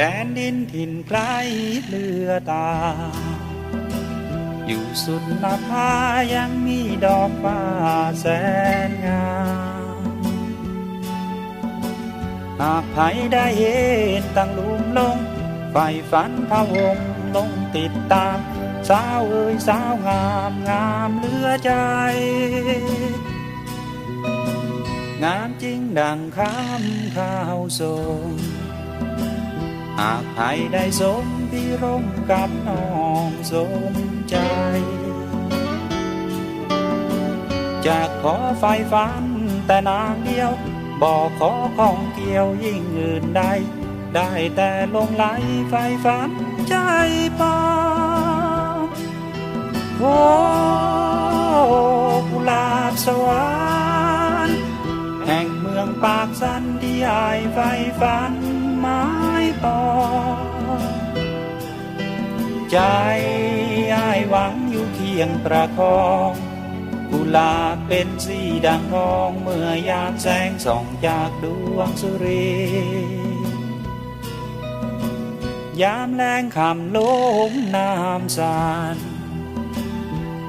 ดนดินถิ่นไกลเลือตา อยู่สุดนภายังมีดอกฟ้าแสนงามหากใครได้เห็นตั้งลุมลงไฟฝันพะวงลงติดตาม สาวเอ้ยสาวงามงามเลือใจ งามจริงดังคำข้าวทรง หากใครได้สมที่ร่มกับน้องสมใจ จะขอไฟฝันแต่นางเดียว บอกขอของเกี่ยวยิ่งอื่นใด ได้แต่ลงไหลไฟฝันใจปองโอ้กุหลาบสวรรค์แห่งเมืองปากสันที่อายไฟฝัน ไม้ปอ ใจอายหวังอยู่เคียงประคองกุหลาบเป็นสีดังทองเมื่อยามแสงส่องจากดวงสุรียามแรงคำลมน้ำสาน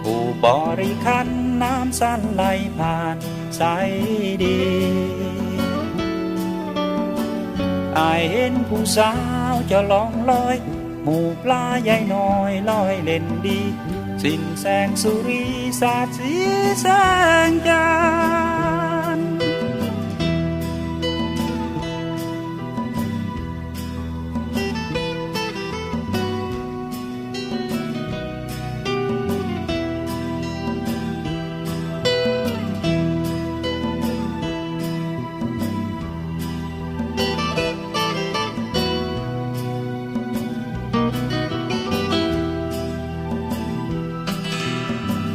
ผู้บริคันน้ำสั้นไหลผ่านใสดีายเห็นผู้สาวจะลองลอย หมู่ปลาใหญ่น้อยลอยเล่นดี สิ้นแสงสุรีสาดสีแสงจัน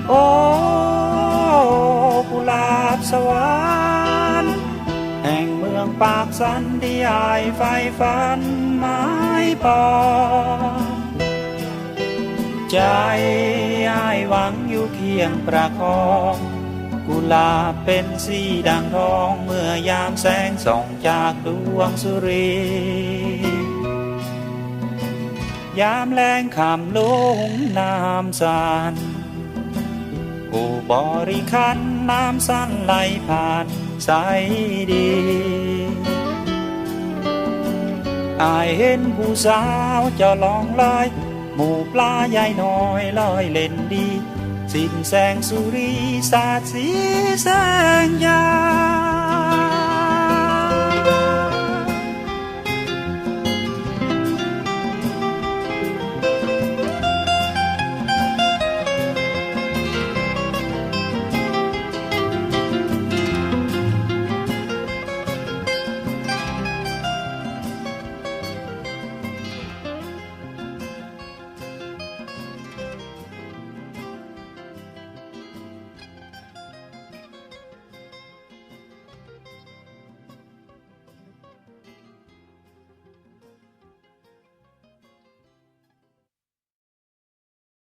โอ้กุหลาบสวรรค์แห่งเมืองปากสันที่อายไฟฝันไม้ปองใจอายหวังอยู่เคียงประคองกุหลาบเป็นสีดังทองเมื่อยามแสงส่องจากดวงสุรี ยามแรงคำลงน้ำสาน ผู้บริคันน้ำสั้นไหลผ่านใสดี อายเห็นผู้สาวจะลองลอยหมู่ปลาใหญ่น้อยลอยเล่นดี สิ้นแสงสุรีสาดสีแสงยา